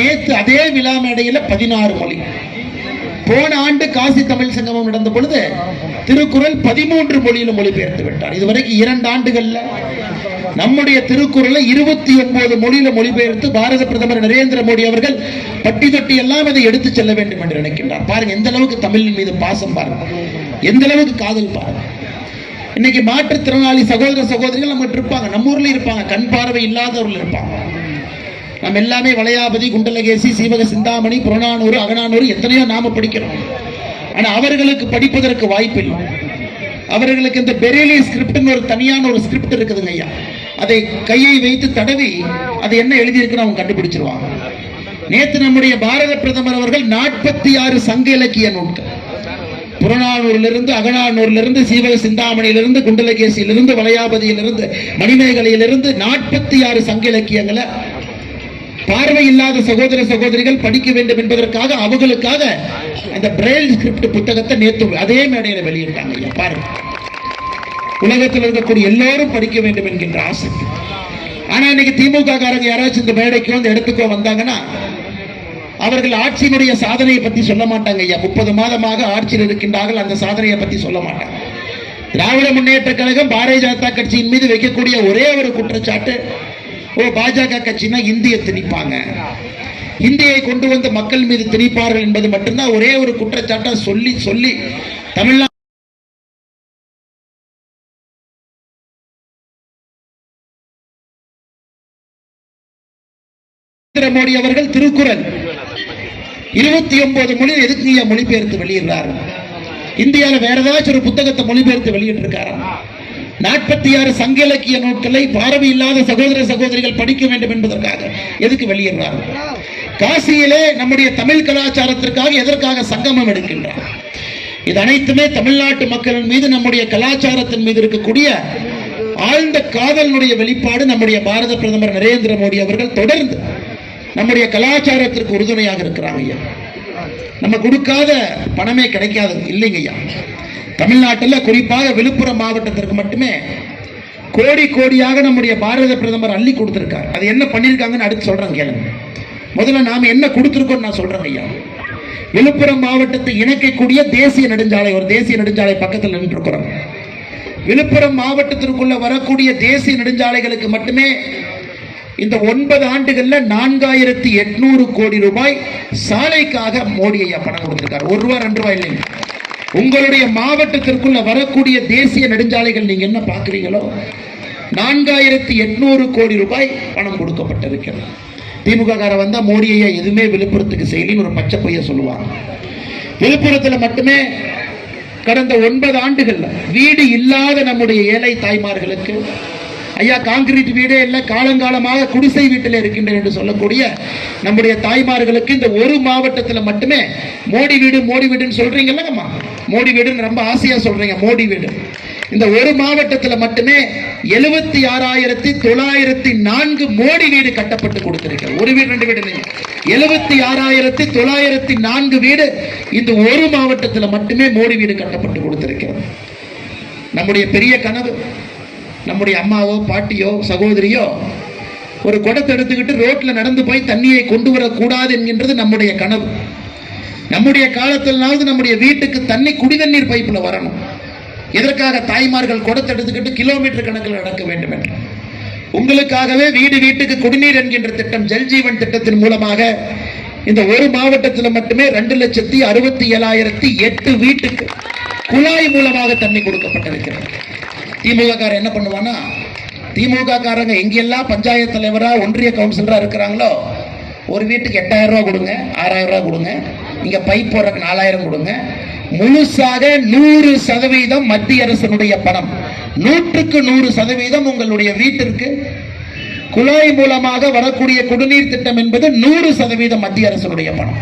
நேத்து அதே விழா மேடையில் பதினாறு மொழி. போன ஆண்டு காசி தமிழ் சங்கமம் நடந்த பொழுது திருக்குறள் பதிமூன்று மொழியில மொழிபெயர்த்து விட்டார். இதுவரைக்கும் இரண்டு ஆண்டுகள்ல நம்முடைய திருக்குறளை இருபத்தி ஒன்பது மொழியில மொழிபெயர்த்து பாரத பிரதமர் நரேந்திர மோடி அவர்கள் பட்டி தொட்டி எல்லாம் அதை எடுத்து செல்ல வேண்டும் என்று நினைக்கின்றார். பாருங்க எந்த அளவுக்கு தமிழின் மீது பாசம் பாருங்க. எந்த அளவுக்கு காதல் பாருங்க. இன்னைக்கு மாற்றுத்திறனாளி சகோதர சகோதரிகள் நம்ம இருப்பாங்க. நம்ம ஊர்ல இருப்பாங்க. கண் பார்வை இல்லாதவர்கள் இருப்பாங்க. நம்ம எல்லாமே வளையாபதி குண்டலகேசி சீவக சிந்தாமணி புறநானூறு அகநானூறு எத்தனையோ நாம படிக்கிறோம். ஆனா அவர்களுக்கு படிப்பதற்கு வாய்ப்பு இல்லை அவர்களுக்கு இந்த பெரியலி ஸ்கிரிப்ட்னு ஒரு தனியான ஒரு ஸ்கிரிப்ட் இருக்குதுங்க ஐயா. அதை கையை வைத்து தடவி அது என்ன எழுதியிருக்குன்னு அவங்க கண்டுபிடிச்சிருவாங்க. நேத்து நம்முடைய பாரத பிரதமர் அவர்கள் நாற்பத்தி ஆறு சங்க இலக்கிய நூல்கள். புறநானூரிலிருந்து அகநானூரிலிருந்து சீவக சிந்தாமணியிலிருந்து குண்டலகேசியிலிருந்து வளையாபதியிலிருந்து மணிமேகலையிலிருந்து நாற்பத்தி ஆறு சங்க இலக்கியங்களை பார்வை இல்லாத சகோதர சகோதரிகள் படிக்க வேண்டும் என்பதற்காக அவர்களுக்காக அந்த பிரெயில் ஸ்கிரிப்ட் புத்தகத்தை நேத்து அதே மேடையில வெளியிட்டாங்க. ஐயா பாருங்க. உலகத்தில் இருக்கக்கூடிய எல்லாரும் படிக்க வேண்டும் என்கின்ற ஆசை. ஆனா இன்னைக்கு திமுக காரங்க யாராச்சும் இந்த மேடைக்கு வந்து இடத்துக்கோ வந்தாங்கன்னா அவர்கள் ஆட்சியினுடைய சாதனையை பத்தி சொல்ல மாட்டாங்க ஐயா. முப்பது மாதமாக ஆட்சியில் இருக்கின்றார்கள் அந்த சாதனையை பத்தி சொல்ல மாட்டாங்க. திராவிட முன்னேற்ற கழகம் பாரதிய ஜனதா கட்சியின் மீது வைக்கக்கூடிய ஒரே ஒரு குற்றச்சாட்டு ஓ பாஜக கட்சினா இந்திய திணிப்பாங்க. இந்தியை கொண்டு வந்து மக்கள் மீது திணிப்பார்கள் என்பது மட்டும்தான் ஒரே ஒரு குற்றச்சாட்டா சொல்லி சொல்லி தமிழ்நாடு நரேந்திர மோடி அவர்கள் திருக்குறள். இருபத்தி ஒன்பது மொழி எதுக்கு மொழிபெயர்த்து வெளியிடுறாரு? இந்தியாவில் வேற ஏதாச்சும் ஒரு புத்தகத்தை மொழிபெயர்த்து வெளியிட்டிருக்காரா? நாற்பத்தி ஆறு சங்க இலக்கிய நூல்களை பார்வை இல்லாத சகோதர சகோதரிகள் படிக்க வேண்டும் என்பதற்காக எதுக்கு வெளியிடுறார்கள் காசியிலே நம்முடைய தமிழ் கலாச்சாரத்திற்காக எதற்காக சங்கமம் எடுக்கின்றார்? இது அனைத்துமே தமிழ்நாட்டு மக்களின் மீது நம்முடைய கலாச்சாரத்தின் மீது இருக்கக்கூடிய ஆழ்ந்த காதலினுடைய வெளிப்பாடு நம்முடைய பாரத பிரதமர் நரேந்திர மோடி அவர்கள் தொடர்ந்து நம்முடைய கலாச்சாரத்திற்கு உறுதுணையாக இருக்கிறாங்க ஐயா. நம்ம கொடுக்காத பணமே கிடைக்காது இல்லைங்க ஐயா. தமிழ்நாட்டில் குறிப்பாக விழுப்புரம் மாவட்டத்திற்கு மட்டுமே கோடி கோடியாக நம்முடைய பாரத பிரதமர் அள்ளி கொடுத்துருக்காரு. அது என்ன பண்ணியிருக்காங்கன்னு அடுத்து சொல்கிறேன் கேளுங்க. முதல்ல நாம் என்ன கொடுத்துருக்கோம் நான் சொல்கிறேன் ஐயா. விழுப்புரம் மாவட்டத்தை இணைக்கக்கூடிய தேசிய நெடுஞ்சாலை ஒரு தேசிய நெடுஞ்சாலை பக்கத்தில் நின்றுருக்குறோம். விழுப்புரம் மாவட்டத்திற்குள்ள வரக்கூடிய தேசிய நெடுஞ்சாலைகளுக்கு மட்டுமே இந்த ஒன்பது ஆண்டுகளில் நான்காயிரத்தி எட்நூறு கோடி ரூபாய் சாலைக்காக மோடி ஐயா பணம் கொடுத்துருக்கார். ஒரு ரூபாய் ரெண்டு ரூபாய் இல்லைங்க. உங்களுடைய மாவட்டத்திற்குள்ள வரக்கூடிய தேசிய நெடுஞ்சாலைகள் நீங்க என்ன பார்க்குறீங்களோ நான்காயிரத்தி எட்நூறு கோடி ரூபாய் பணம் கொடுக்கப்பட்டிருக்கிறது. திமுக கார வந்தால் மோடி ஐயா எதுவுமே விழுப்புரத்துக்கு செய்யலின்னு ஒரு பச்சை பொய்ய சொல்லுவாங்க விழுப்புரத்தில் மட்டுமே கடந்த ஒன்பது ஆண்டுகள்ல வீடு இல்லாத நம்முடைய ஏழை தாய்மார்களுக்கு ஐயா காங்கிரீட் வீடே இல்லை காலங்காலமாக குடிசை வீட்டில் இருக்கின்றன என்று சொல்லக்கூடிய நம்முடைய தாய்மார்களுக்கு இந்த ஒரு மாவட்டத்தில் மட்டுமே மோடி வீடு மோடி வீடுன்னு சொல்றீங்கல்லங்கம்மா. மோடி வீடுன்னு ரொம்ப ஆசையா சொல்றீங்க மோடி வீடு. இந்த ஒரு மாவட்டத்தில் மட்டுமே எழுபத்தி ஆறாயிரத்தி தொள்ளாயிரத்தி நான்கு மோடி வீடு கட்டப்பட்டு கொடுத்திருக்க ஒரு வீடு ரெண்டு வீடு இல்லைங்க. எழுபத்தி ஆறாயிரத்தி தொள்ளாயிரத்தி நான்கு வீடு இந்த ஒரு மாவட்டத்தில் மட்டுமே மோடி வீடு கட்டப்பட்டு கொடுத்திருக்கிறது நம்முடைய பெரிய கனவு நம்முடைய அம்மாவோ பாட்டியோ சகோதரியோ ஒரு குடத்தை எடுத்துக்கிட்டு ரோட்ல நடந்து போய் தண்ணியை கொண்டு வரக்கூடாது என்கின்றது நம்முடைய கனவு. நம்முடைய காலத்திலாவது நம்முடைய வீட்டுக்கு தண்ணி குடி தண்ணீர் பைப்பில் வரணும். எதற்காக தாய்மார்கள் குடத்தை எடுத்துக்கிட்டு கிலோமீட்டர் கணக்கில் நடக்க வேண்டும் என்று. உங்களுக்காகவே வீடு வீட்டுக்கு குடிநீர் என்கின்ற திட்டம் ஜல்ஜீவன் திட்டத்தின் மூலமாக இந்த ஒரு மாவட்டத்தில் மட்டுமே ரெண்டு லட்சத்தி அறுபத்தி ஏழாயிரத்தி எட்டு வீட்டுக்கு குழாய் மூலமாக தண்ணி கொடுக்கப்பட்டிருக்கிறது. திமுக காரன் என்ன பண்ணுவானா திமுக காரங்க எங்கெல்லாம் பஞ்சாயத்து தலைவரா ஒன்றிய கவுன்சிலரா இருக்கிறாங்களோ ஒரு வீட்டுக்கு எட்டாயிரம் ரூபா கொடுங்க ஆறாயிரம் ரூபா கொடுங்க இங்க பைப் போடுறதுக்கு நாலாயிரம் கொடுங்க. முழுசாக நூறு சதவீதம் மத்திய அரசனுடைய பணம். நூற்றுக்கு நூறு சதவீதம் உங்களுடைய வீட்டிற்கு. குழாய் மூலமாக வரக்கூடிய குடிநீர் திட்டம் என்பது நூறு சதவீதம் மத்திய அரசனுடைய பணம்.